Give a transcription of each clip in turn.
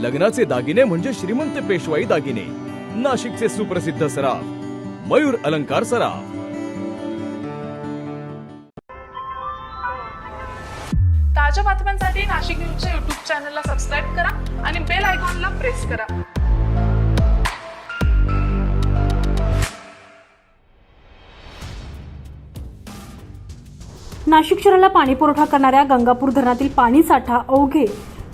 लग्नाचे दागिने म्हणजे श्रीमंत पेशवाई दागिने. नाशिकचे सुप्रसिद्ध सराफ मयूर अलंकार सराफ. ताज्या बातम्यांसाठी नाशिक न्यूजच्या युट्यूब चॅनलला सबस्क्राईब करा आणि बेल आयकॉनला प्रेस करा. नाशिक शहराला पाणी पुरवठा करणाऱ्या गंगापूर धरणातील पाणी साठा अवघे.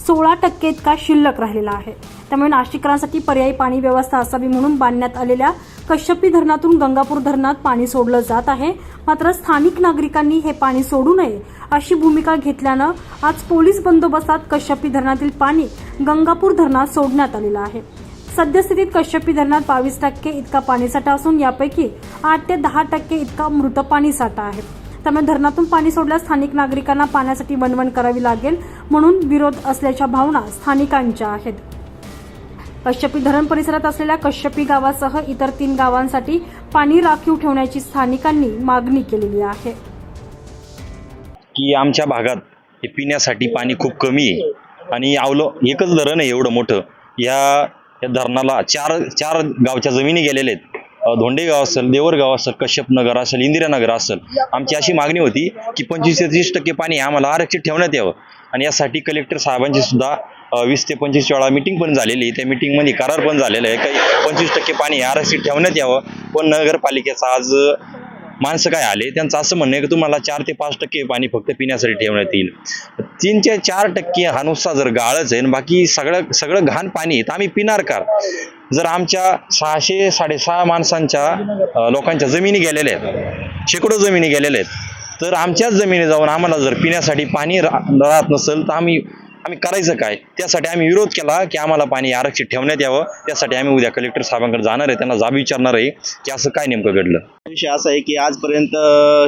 सोळा टक्के इतका शिल्लक राहिलेला आहे? त्यामुळे नाशिककरांसाठी पर्यायी पाणी व्यवस्था असावी म्हणून बांधण्यात आलेल्या कश्यपी धरणातून गंगापूर धरणात पाणी सोडलं जात आहे. मात्र स्थानिक नागरिकांनी हे पाणी सोडू नये अशी भूमिका घेतल्यानं आज पोलीस बंदोबस्तात कश्यपी धरणातील पाणी गंगापूर धरणात सोडण्यात आलेलं आहे. सद्यस्थितीत कश्यपी धरणात बावीस टक्के इतका पाणीसाठा असून यापैकी आठ ते दहा टक्के इतका मृत पाणीसाठा आहे. त्यामुळे धरणातून पाणी सोडल्यास स्थानिक नागरिकांना पाण्यासाठी वणवण करावी लागेल म्हणून विरोध असल्याच्या भावना स्थानिकांच्या आहेत. कश्यपी धरण परिसरात असलेल्या कश्यपी गावासह इतर तीन गावांसाठी पाणी राखीव ठेवण्याची स्थानिकांनी मागणी केलेली आहे. की आमच्या भागात हे पिण्यासाठी पाणी खूप कमी आहे. आणि आवलो एकच धरण आहे एवढं मोठं. या या धरणाला चार चार गावच्या जमिनी गेलेल्या आहेत. धोंडे गाव असेल देवर गाव असेल कश्यप नगर असेल इंदिरानगर असेल आमची अशी मागणी होती की पंचवीस ते तीस टक्के पाणी आम्हाला आरक्षित ठेवण्यात यावं. आणि यासाठी कलेक्टर साहेबांची सुद्धा वीस ते पंचवीस वेळा मिटिंग पण झालेली. आहे त्या मिटिंगमध्ये करार पण झालेला आहे. काही पंचवीस टक्के पाणी आरक्षित ठेवण्यात यावं. पण नगरपालिकेचा आज माणसं काय आले? त्यांचं असं म्हणणं आहे की तुम्हाला चार ते पाच टक्के पाणी फक्त पिण्यासाठी ठेवण्यात येईल. तीन ते चार टक्के हा नुसता जर गाळच आहे आणि बाकी सगळं सगळं घाण पाणी आहे तर आम्ही पिणार का? जर आमच्या सहाशे साडेसहा माणसांच्या लोकांच्या जमिनी गेलेल्या आहेत शेकडो जमिनी गेलेल्या आहेत तर आमच्याच जमिनी जाऊन आम्हाला जर पिण्यासाठी पाणी रा- राहत नसेल तर आम्ही आम्ही करायचं काय? त्यासाठी आम्ही विरोध केला की आम्हाला पाणी आरक्षित ठेवण्यात यावं. त्यासाठी आम्ही उद्या कलेक्टर साहेबांकडे जाणार आहे. त्यांना जाब विचारणार आहे की असं काय नेमकं घडलं. विषय असा आहे की आजपर्यंत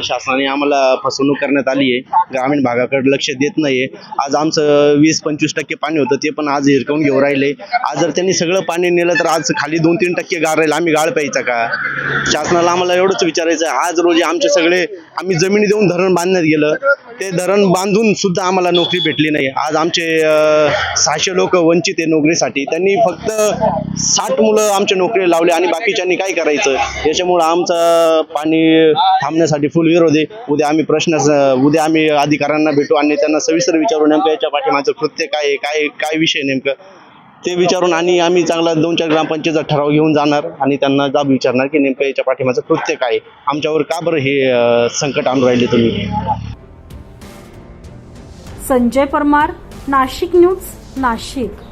शासनाने आम्हाला फसवणूक करण्यात आली आहे. ग्रामीण भागाकडे लक्ष देत नाहीये. आज आमचं वीस पंचवीस टक्के पाणी होतं ते पण आज हिरकवून घेऊन राहिले. आज जर त्यांनी सगळं पाणी नेलं तर आज खाली दोन तीन टक्के गाळ राहील. आम्ही गाळ प्यायचा का? शासनाला आम्हाला एवढंच विचारायचं आहे. आज रोजी आमचे सगळे आम्ही जमिनी देऊन धरण बांधण्यात गेलं. ते धरण बांधून सुद्धा आम्हाला नोकरी भेटली नाही. आज आमचे सहाशे लोक वंचित आहे नोकरीसाठी. त्यांनी फक्त साठ मुलं आमच्या नोकरी लावले आणि बाकीच्यांनी काय करायचं? याच्यामुळं आमचा पाणी थांबण्यासाठी फुल विरोध आहे. उद्या आम्ही प्रश्न उद्या आम्ही अधिकाऱ्यांना भेटू आणि त्यांना सविस्तर विचारू नेमकं याच्या पाठीमागचं कृत्य काय आहे काय काय विषय नेमकं? ते विचारून आणि आम्ही चांगला दोन चार ग्रामपंचायतचा ठराव घेऊन जाणार आणि त्यांना जाब विचारणार की नेमकं याच्या पाठीमागचं कृत्य काय आहे? आमच्यावर का बरं हे संकट आणून राहिले तुम्ही? संजय परमार नाशिक न्यूज नाशिक.